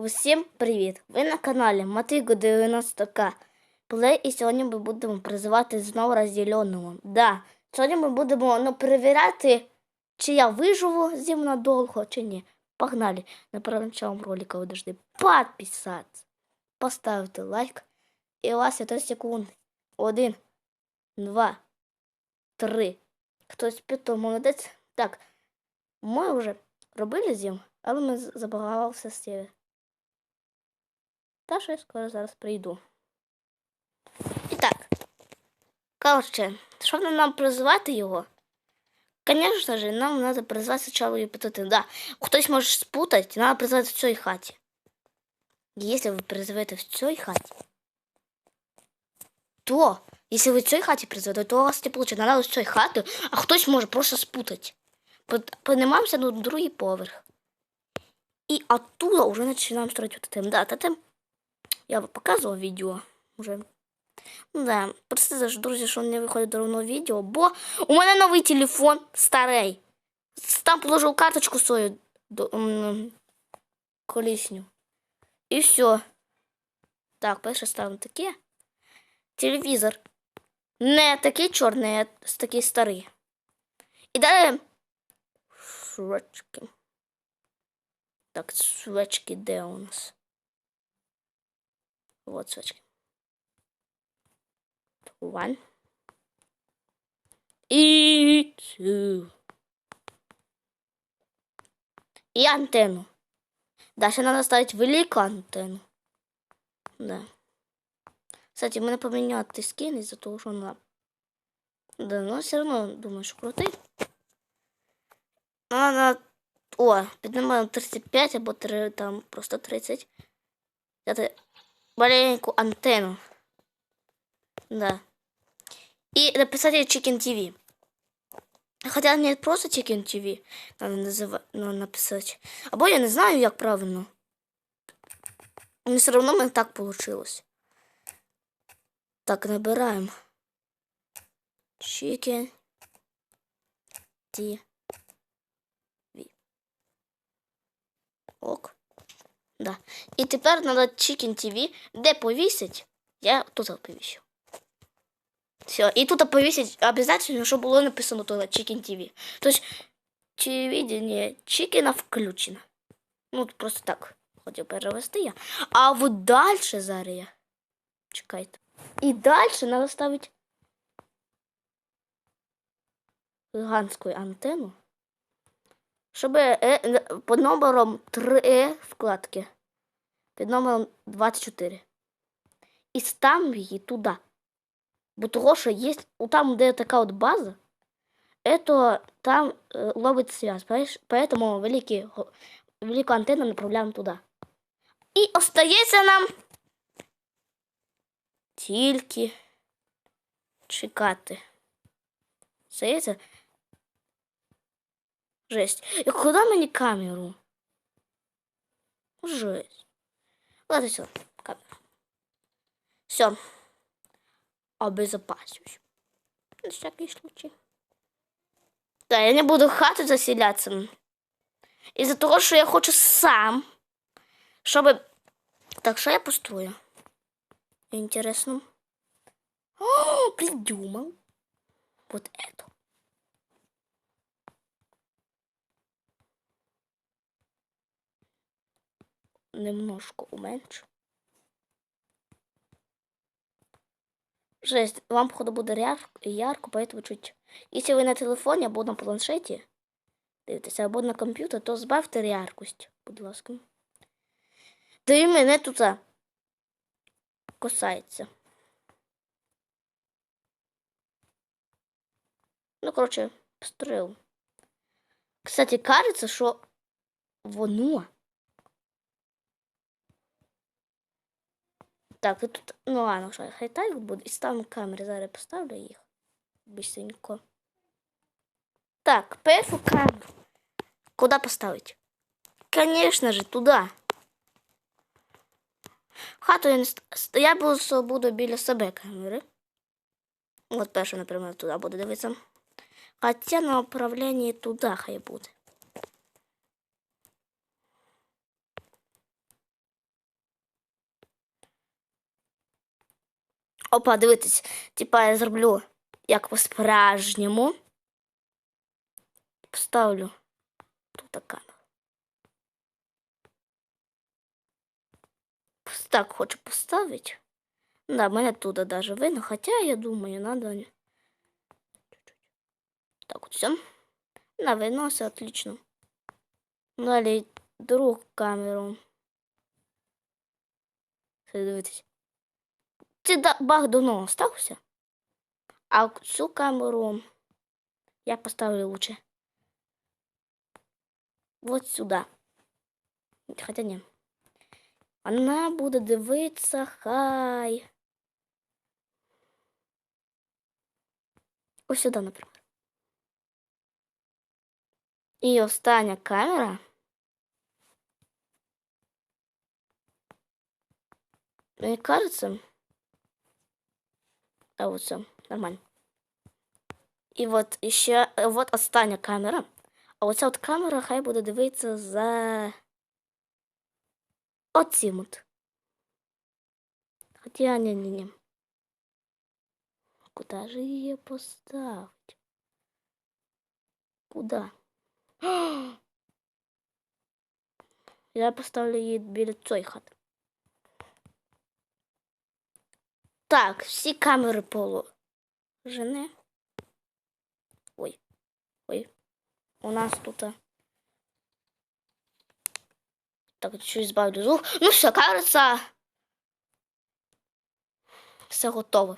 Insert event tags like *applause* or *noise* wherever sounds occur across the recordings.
Усім привіт! Ви на каналі Матиго 90К Плей і сьогодні ми будемо призивати знову розділеного. Да, сьогодні ми будемо ну, перевіряти, чи я виживу зі мною довго, чи ні. Погнали! На перед ролика ви должны підписатися, поставити лайк. І у вас є 3 секунди. Один, два, три. Хтось питав, молодець. Так, ми вже робили зім, але ми забагався з север. Та що я скоро зараз прийду. І так. Коротше, щоб нам призвати його? Конечно же, нам надо призвати спочатку і да. Хтось може спутати, надо призвати в цій хаті. Якщо ви призовете в цій хаті, то, якщо ви в цій хаті призовете, то у вас не получить. Надо в цій хаті, а хтось може просто спутати. Под- Поднимаемся на другий поверх. И оттуда уже начинаем строить вот тотем. Да, тотем я вам показывал видео уже. Ну Да, простите, ж, друзі, що не виходить давно відео, бо у мене новий телефон старий. Там положив карточку свою до, колісню. І все. Так, перше ставимо таке. Телевізор. Не такий чорний, а такий старий. І далі свечки. Так, свечки де у нас? Вот свечки. One. И two. И антенну. Дальше надо ставить великую антенну. Да. Кстати, мене поміняти скин із-за того, що вона. Да, но все равно думаю, що крутий. Надо... О, піднімаємо 35 або 3, там просто 30. Взяти маленьку антенну. Да. И написать Chicken TV. Хотя не просто Chicken TV надо называть, но написать. Або я не знаю, як правильно. Но все равно мне так получилось. Так, набираем. Chicken TV. Ок. Да. І тепер надо Chicken TV, де повісить, я тут повіщу. Все, і тут повісить обязательно, щоб було написано тут Chicken TV. Тобто, телевидение чикена включено. Ну, просто так хотів перевести я. А вот дальше зараз я. Чекайте. І далі треба ставити гігантську антенну Щоб е, під номером 3 вкладки. Під номером 24. І ставимо її туди. Бо того, що є, там, де така от база, это там э, ловить связь. понимаешь? Поэтому великий, го- великую антенну направляємо туди. І остається нам тільки чекати. Здається, Жесть. И куда мені камеру? Жесть. Ладно, все, камера. Все. Обезопасюсь. На всякий случай. Да, я не буду хату заселяться. Из-за того, что я хочу сам. Чтобы... Так, что я построю? Интересно. О, *gasps* придумал. Вот это. Немножко уменьшу. Жесть, вам, походу, буде ряр- ярко, поэтому чуть. Если ви на телефоні або на планшеті дивитеся, або на комп'ютер, то збавте яркость, будь ласка. Та і мене тут косається. Ну, коротше, постріл. Кстати, кажется, що воно Так, і тут, ну ладно, що, хай так буде. І ставимо камери, зараз поставлю їх. Быстренько. Так, першу камеру. Куда поставить? Конечно же, туда. Хату я не ст- ст- я буду, буду біля себе камери. От перша, наприклад, туди буду дивитися. Хоча на управлінні туди хай буде. Опа, дивитесь, типа я зроблю як по-справжньому. Поставлю тут камеру. Так хочу поставити. Да, мене туди даже видно, хотя я думаю, надо. Так, вот все. На, видно, все отлично. Далі другу камеру. Це дивитесь. Це да- баг давно стався. А цю камеру я поставлю лучше. Вот сюда. Хотя не. Вона буде дивитися, хай. Ось сюди, наприклад. І остання камера. Мені кажется А вот все, нормально. І от ще, е, от остання камера. А оця от камера хай буде дивитися за оцим от. Хоча ні, ні, ні. Куда же її поставити? Куда? *gasps* Я поставлю її біля цієї хати. Так, всі камери положені. Ой, ой. У нас тут. Так, чуть збавлю звук. Ну все, кажется. Все готово.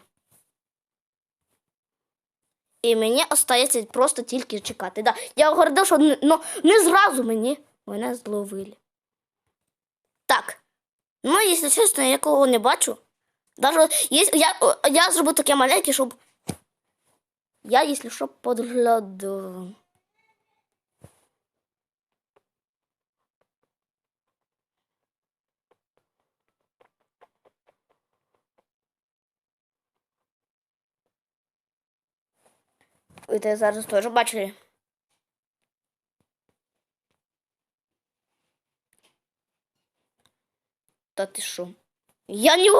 І мені остається просто тільки чекати. Да. Я говорив, що не, ну, не зразу мені мене зловили. Так. Ну, якщо чесно, я кого не бачу. Даже є, я, я зроблю таке маленьке, щоб. Я, якщо що, подглядав. Ви це зараз теж бачили. Та ти що? Я не...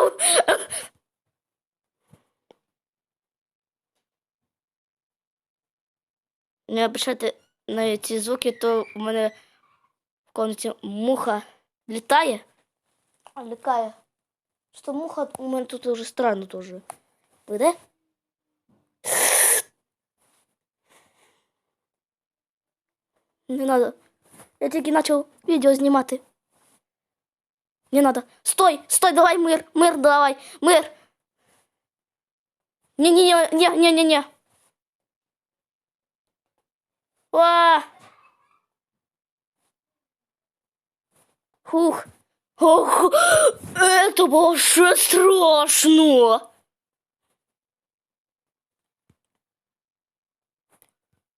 Не обращайте на ці звуки, то у мене в комнаті муха літає. А літає. Що муха у мене тут уже странно тоже. Буде? Не надо. Я тільки почав відео знімати. Не надо. Стой, стой, давай мир, мир, давай, мир. Не-не-не, не-не-не-не. А! Хух. Ох, это было ще страшно.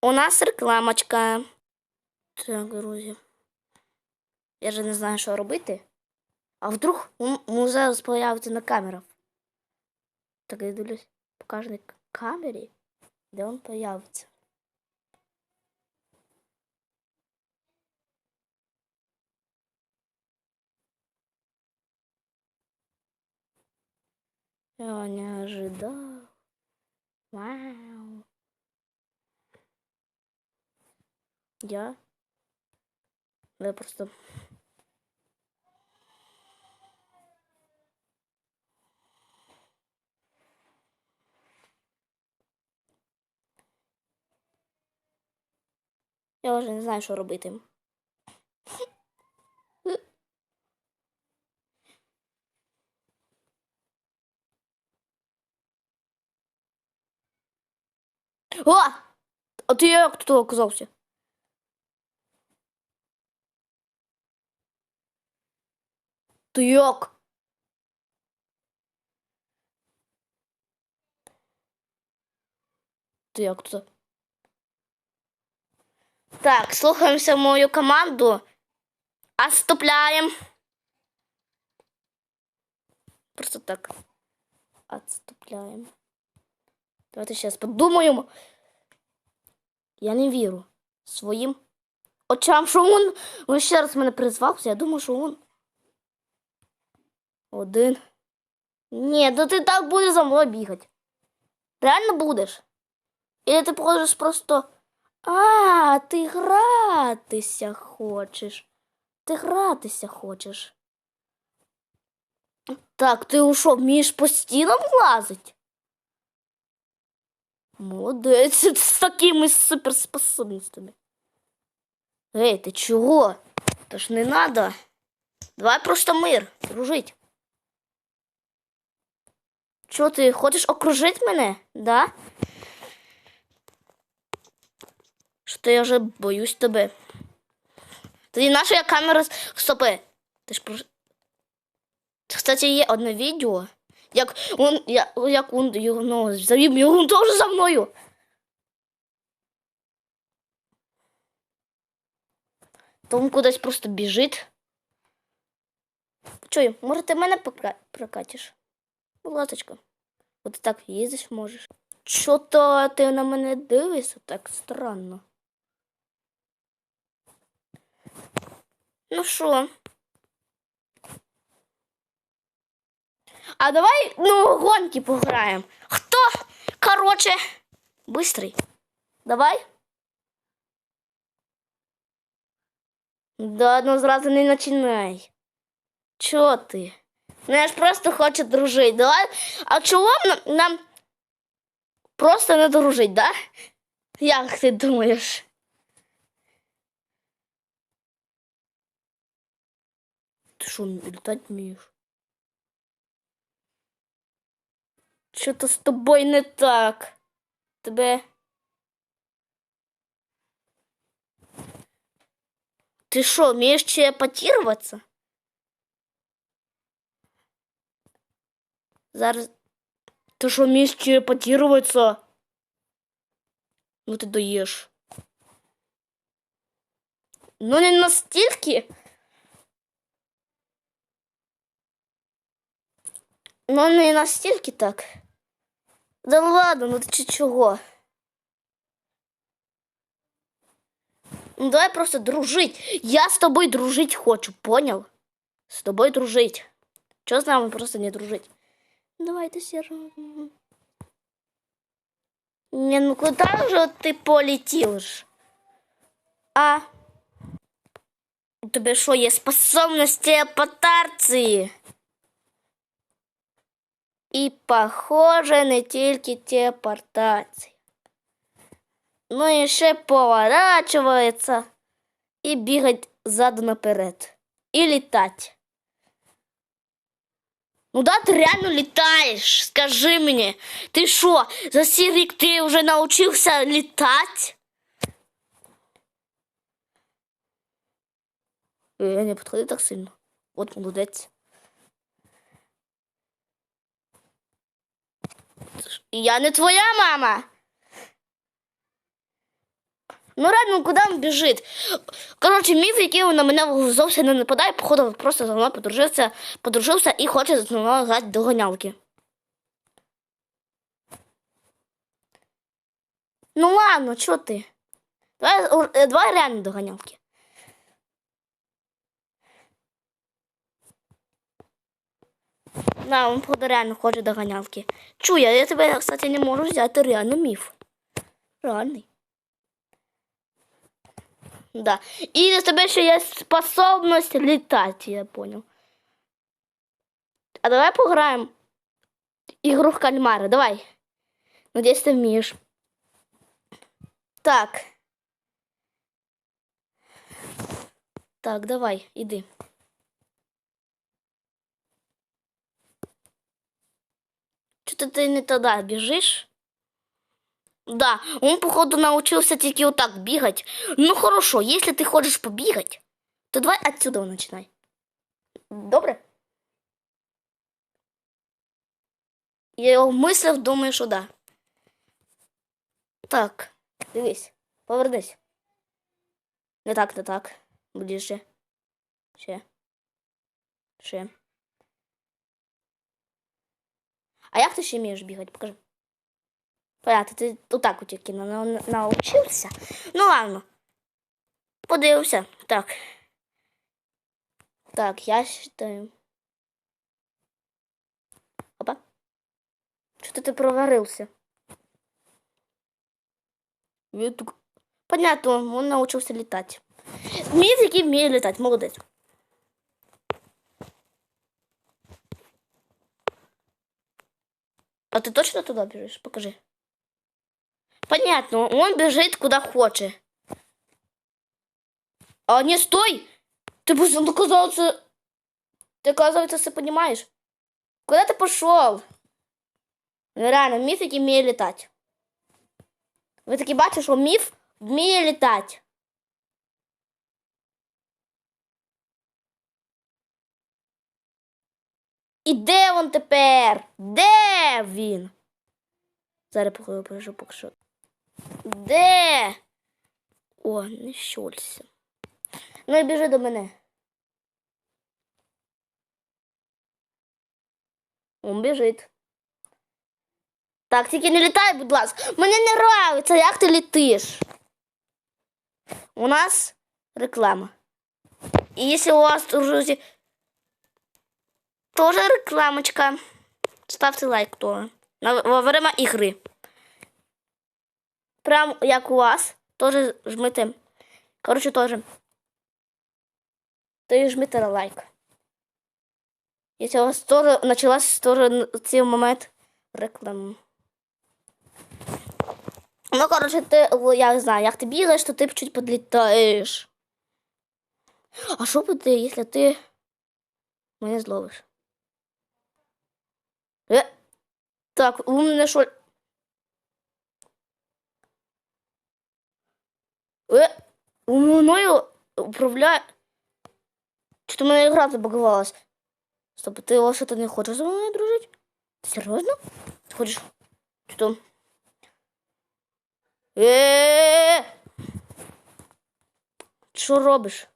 У нас рекламочка. Так, друзі. Я же не знаю, що робити. А вдруг м- м- зараз появиться на камерах? Так я дивлюсь по кожній к- камері, де він появиться. Я не ожидал. Вау. Я? Я просто... Я вже не знаю, що робити. О! А ти як тут оказався? Ти як? Ти як тут? Так, слухаємося мою команду. Отступляємо. Просто так. Отступляємо. Давайте зараз подумаємо. Я не вірю своїм очам, що він, він ще раз мене призвався. Я думаю, що він один Ні, ну ти так будеш за мною бігати. Реально будеш? Или ти можеш просто. А, ти гратися хочеш. Ти гратися хочеш. Так, ти у що, вмієш по стінам лазить? Молодець *laughs* з такими суперспособностями. Ей, ти чого? То ж не надо. Давай просто мир, дружить. Чого ти хочеш окружити мене? Да? Що то я вже боюсь тебе. Тоді наша я камера стопи. Ти ж про. Кстати, є одне відео, як он, я, як он його ну, завів його теж за мною. То він кудись просто біжить. Чую, може ти мене покра- прокатиш? Будь ласочка. От так їздиш можеш. Чо то ти на мене дивишся так странно. Ну що? А давай, ну, гонки пограємо. Хто? Короче, быстрый. Давай. Да, ну зразу не починай. Чо ти? Ну я ж просто хочу дружити. Давай. А чого нам, нам просто не дружить, да? Як ти думаєш? Ти що, літати вмієш? Що-то з тобою не так. Тебе. Ти що, вмієш телепатироваться? Зараз. Ти що, вмієш телепатироваться? Ну ти даєш. Ну не настільки. Ну не настільки так. Да ладно, ну ти чи чого? Ну давай просто дружить. Я з тобою дружить хочу, понял? З тобою дружить. Чого з нами просто не дружить? Давай ти все равно. Не, ну куда же ти полетиш? А? У тебе що, є способность телепортації? І, похоже, не тільки телепортація. Ну і ще поворачивается і бігать ззаду наперед. І літать. Ну да, ти реально літаєш, скажи мені. Ти що, за сій рік ти вже навчився літати? Я не підходи так сильно. От молодець. Я не твоя мама. Ну, реально, куди він біжить? Коротше, міф, який на мене зовсім не нападає, походу, просто за мною подружився, подружився і хоче зі мною грати до гонялки. Ну ладно, чого ти? Давай, е, давай реально до гонялки. Да, он походу реально хоче до гонялки. Чуя, я тебе, кстати, не можу взяти реально міф. Реальний. Да. І у тебе ще є способність літати, я понял. А давай пограємо ігру в кальмара. Давай. Надіюсь, ти вмієш. Так. Так, давай, іди. Что-то ты не туда бежишь? Да, он, походу, научился тільки вот так бегать. Ну, хорошо, если ты хочешь побегать, то давай отсюда начинай. Добре? Я в мислях думаю, що да. Так, дивись, повернись. Не так, не так. Будеш ще. Ще. А як ти ще вмієш бігати? Покажи. Понятно, ти отак от тільки на- на- научився. Ну ладно. Подивився. Так. Так, я считаю. Опа. Что ты проварился? Понятно, он научился летать. Миф, який вміє летати, молодець. А ты точно туда бежишь? Покажи. Понятно, он бежит куда хочет. А не стой! Ты просто он оказался... Ты, оказывается, все понимаешь. Куда ты пошел? Ну, реально, міф, який вміє літати. Ви таки бачите, що міф вміє літати. І де він тепер? Де він? Зараз походу покажу поки. Де? О, не щолься. Ну і біжи до мене. Он біжить. Так, тільки не літай, будь ласка. Мені не нравиться, як ти літиш. У нас реклама. І якщо у вас, друзі, теж рекламочка, ставте лайк тоже. Во время ігри. Прям як у вас, теж жмите. Коротше, теж. То жмите на лайк. Якщо у вас теж почалась теж цей момент реклами. Ну, коротше, ти, я знаю, як ти бігаєш, то ти чуть подлітаєш. А що буде, якщо ти мене зловиш? Е, так, у мене що? Е, у мною управляє. Чи-то в мене гра забагувалась. Стоп, ось що ти не хочеш зі мною дружити? Ти серйозно? Ти хочеш? Що? Е. Що робиш?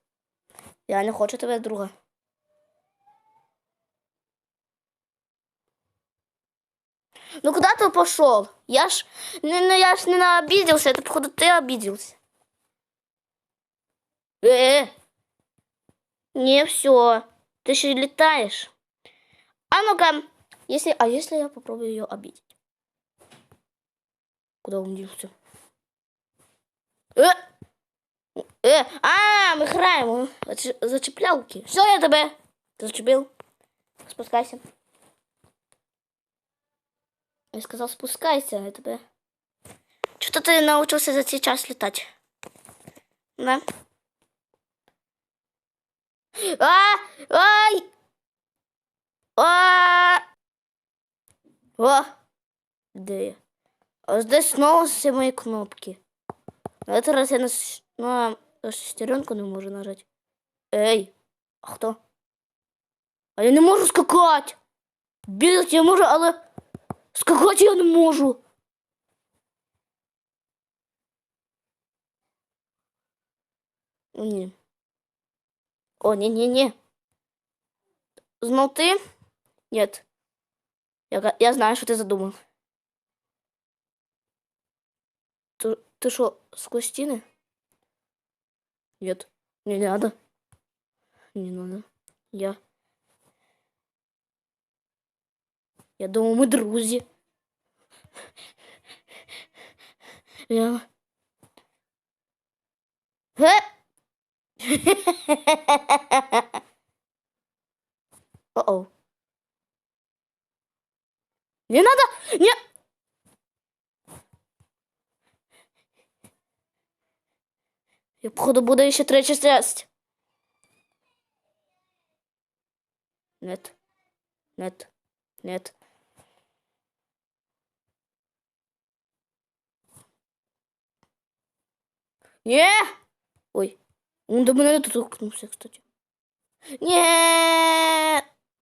Я не хочу тебе друга. Ну куда ты пошел? Я ж не, не я ж не обиделся, это походу ты обиделся. Э, не все, ты еще летаешь. А ну-ка, если, а если я попробую ее обидеть? Куда он делся? Е! Е! А, граємо. Зач- Зачеплялки. Все, я тебе зачепив. Спускайся. Я сказав, спускайся, я тебе. Чого ти навчився за цей час літати? Да? А! Ай! А! О! Де я? А здесь снова все мої кнопки. На этот раз я на, на шестеренку не можу нажать. Ей, а хто? А я не можу скакати. Бігати я можу, але скакати я не можу. О, ні. О, ні, ні, ні. Знов ти? Нет. Я, га- я знаю, що ти задумав. Ты, ты что, сквозь стены? Нет, не надо. Не надо. Я... Я думал, мы друзья. Я... О-о. Не надо! Не... І, походу, буде ще третя часть. Нет. Нет. Нет. Не! Ой. Он до мене доторкнувся, кстати. Нет!